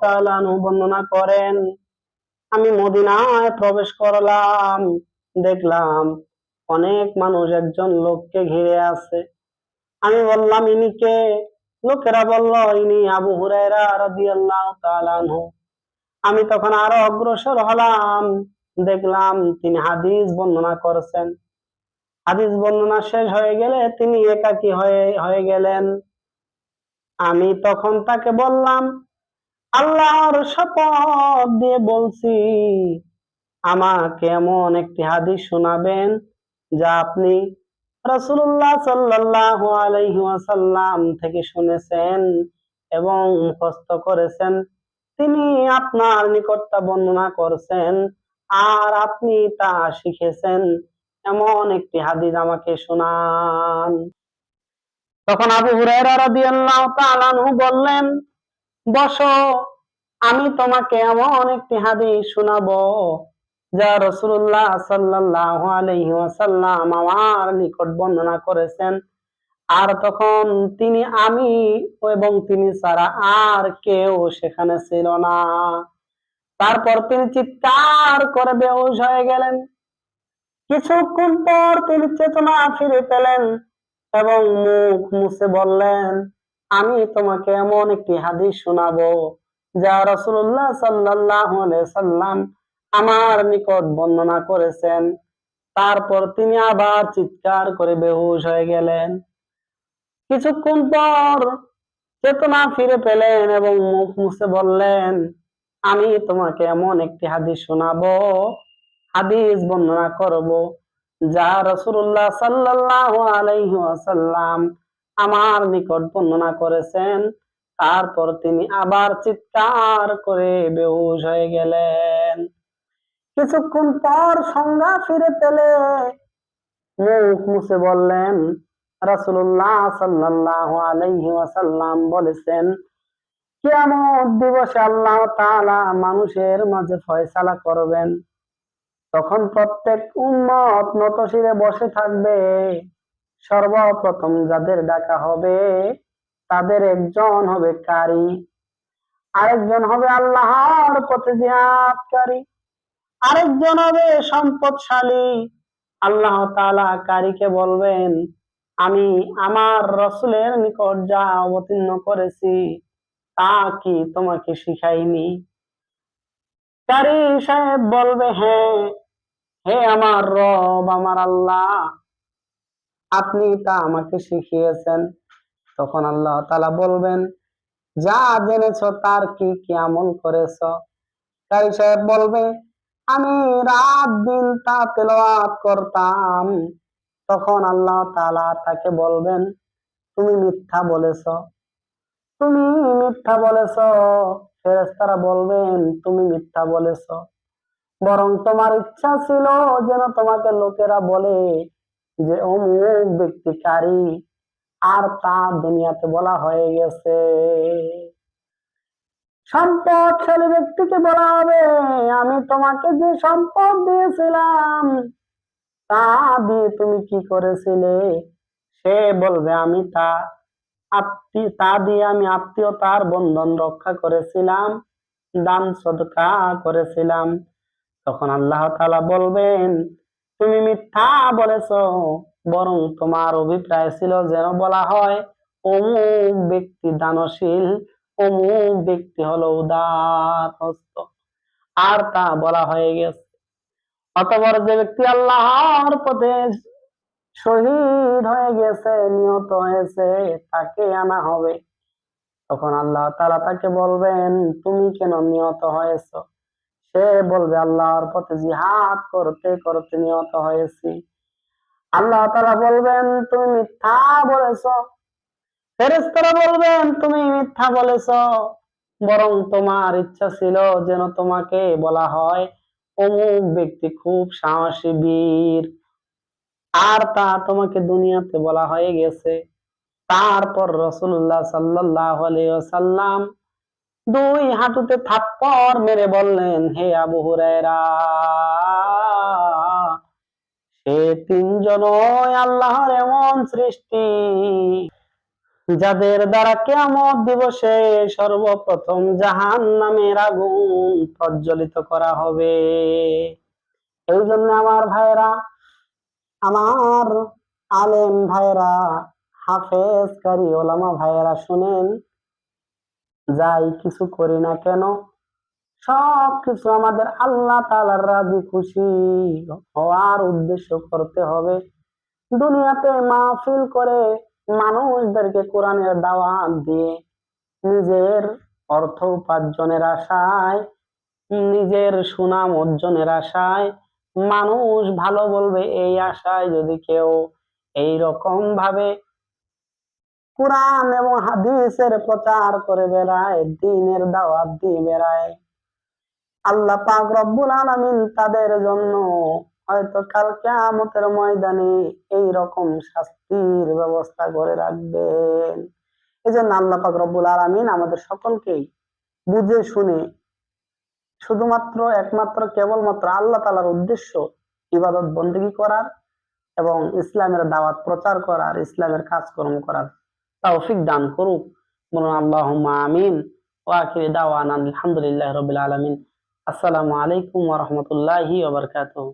তাআলা বর্ণনা করেন, আমি মদিনায় প্রবেশ করলাম, দেখলাম অনেক মানুষ একজন লোককে ঘিরে আছে। আমি বললাম, ইনি কে? লোকেরা বলল, ইনি আবু হুরায়রা রাদিয়াল্লাহু তাআলা আনহু। আমি তখন আরও অগ্রসর হলাম, দেখলাম তিনি হাদিস বর্ণনা করেছেন। হাদিস বর্ণনা শেষ হয়ে গেলে তিনি একাকী হয়ে হয়ে গেলেন। আমি তখন তাকে বললাম, আল্লাহর শপথ দিয়ে বলছি, আমাকে এমন একটি হাদিস শোনাবেন যা আপনি রাসূলুল্লাহ সাল্লাল্লাহু আলাইহি ওয়াসাল্লাম থেকে শুনেছেন এবং মুখস্থ করেছেন। তিনি আপনার নিকট তা বর্ণনা করছেন আর আপনি তা শিখেছেন। এমন একটি হাদিস আমাকে শোনান। তখন আবু আনহু বললেন, বসো, আমি তোমাকে এমন একটি হাদিস শোনাবো যা রাসূলুল্লাহ সাল্লাল্লাহু আলাইহি আমার নিকট বর্ণনা করেছেন। আর তখন তিনি আমি এবং তিনি ছাড়া আর কেউ সেখানে ছিল না। তারপর তিনি চিৎকার করে বেহুশ হয়ে গেলেন। কিছুক্ষণ পর তিনি চেতনা ফিরে পেলেন। এবং মুখ মুছে বললেন, আমি তোমাকে এমন একটি হাদিস শোনাবো, যা রাসূলুল্লাহ সাল্লাল্লাহু আলাইহি সাল্লাম আমার নিকট বর্ণনা করেছেন। তারপর তিনি আবার চিৎকার করে বেহুশ হয়ে গেলেন। কিছুক্ষণ পর চেতনা ফিরে পেলেন এবং মুখ মুছে বললেন, আমি তোমাকে এমন একটি হাদিস শোনাবো, হাদিস বর্ণনা করব যা রাসূলুল্লাহ সাল্লাল্লাহু আলাইহি ওয়াসাল্লাম আমার নিকট বর্ণনা করেছেন, তারপর তিনি আবার চিৎকার করে বেহুশ হয়ে গেলেন। কিছুক্ষণ পর সংজ্ঞা ফিরে পেলে মুখ মুছে বললেন, রাসূলুল্লাহ সাল্লাল্লাহু আলাইহি বলেছেন কেমন দিবসে আল্লাহ তাআলা মানুষের মাঝে ফয়সালা করবেন। তখন প্রত্যেক উম্মত নতশিরে বসে থাকবে। সর্বপ্রথম যাদের ডাকা হবে, তাদের একজন হবে কারি। আরেকজন হবে আল্লাহর পথে জিহাদকারী। আরেকজন হবে সম্পদশালী। আল্লাহ তাআলা কারিকে বলবেন, আমি আমার রসুলের নিকট যা অবতীর্ণ করেছি, তা কি তোমাকে শিখাইনি? কারি সাহেব বলবে হ্যাঁ হে আমার রব, আমার আল্লাহ, আপনি তা আমাকে শিখিয়েছেন। তখন আল্লাহ তালা বলবেন, যা জেনেছ তার কি কি আমল করেছ? কারি সাহেব বলবে, আমি রাত দিন তা তেলাওয়াত করতাম। তখন আল্লাহ তালা তাকে বলবেন, তুমি মিথ্যা বলেছ। তুমি মিথ্যা বলেছ। ফেরেশতারা বলবেন, তুমি মিথ্যা বলেছ। বরং তোমার ইচ্ছা ছিল যেন তোমাকে লোকেরা বলে যে, অমুক ব্যক্তি কারি আর তা দুনিয়াতে বলা হয়ে গেছে। সম্পদশালী ব্যক্তিকে বলা হবে, আমি তোমাকে যে সম্পদ দিয়েছিলাম, তা দিয়ে তুমি কি করেছিলে? সে বলবে, আমি তা আত্মী, তা দিয়ে আমি আত্মীয়তার বন্ধন রক্ষা করেছিলাম, দান সদকা করেছিলাম। তখন আল্লাহ তাআলা বলবেন, তুমি মিথ্যা বলেছ, বরং তোমার অভিপ্রায় ছিল যেন বলা হয়, অমুক ব্যক্তি দানশীল, অমুক ব্যক্তি হলো উদার হস্ত আর তা বলা হয়ে গেছে। অতপর যে ব্যক্তি আল্লাহর পথে শহীদ হয়ে গেছে, নিহত হয়েছে, তাকে আনা হবে। তখন আল্লাহ তাআলা তাকে বলবেন, তুমি কেন নিহত হয়েছো? সে বলবে, আল্লাহর পথে জিহাদ করতে করতে নিহত হয়েছি। আল্লাহ তাআলা বলবেন, তুমি মিথ্যা বলেছ। ফেরেশতারা বলবেন, তুমি মিথ্যা বলেছ। বরং তোমার ইচ্ছা ছিল যেন তোমাকে বলা হয়, অমুক ব্যক্তি খুব সাহসী বীর। আর তা তোমাকে দুনিয়াতে বলা হয়ে গেছে। তারপর রসুল্লাহ সাল্লাহ সাল্লাম দুই হাঁটুতে থাপ্পড় মেরে বললেন, হে আবু হুরায়রা, সে তিনজন আল্লাহর এমন সৃষ্টি, যাদের দ্বারা কেয়ামত দিবসে সর্বপ্রথম জাহান নামের আগুন প্রজ্বলিত করা হবে। এই জন্য আমার ভাইরা আমার আলেম ভাইরা হাফেজ কারি ওলামা ভাইরা শুনেন যাই কিছু করি না কেন, সব কিছু আমাদের আল্লাহ তালার রাজি খুশি। হওয়ার উদ্দেশ্য করতে হবে। দুনিয়াতে মাহফিল করে মানুষদেরকে কোরআনের দাওয়াত দিয়ে নিজের অর্থ উপার্জনের আশায়, নিজের সুনাম অর্জনের আশায় মানুষ ভালো বলবে, এই আশায় যদি কেউ এই রকম ভাবে কোরআন এবং হাদিসের প্রচার করে বেড়ায়, দিনের দাওয়াত দিয়ে বেড়ায়। আল্লাহ পাক রব্বুল আলামিন তাদের জন্য হয়তো কাল কিয়ামতের ময়দানে এই রকম শাস্তির ব্যবস্থা করে রাখবেন। এই জন্য আল্লাহ পাক রব্বুল আলামিন আমাদের সকলকেই বুঝে শুনে শুধুমাত্র একমাত্র কেবলমাত্র আল্লাহ তালার উদ্দেশ্য ইবাদত বন্দেগী করার এবং ইসলামের দাওয়াত প্রচার করার, ইসলামের কাজকর্ম করার তৌফিক দান করুক। বলুন আল্লাহ আমিন। ওয়াকির দাওয়ান আলহামদুলিল্লাহ রবিল আলমিন। আসসালামু আলাইকুম ওরহমতুল্লাহি ওবরকাতুহ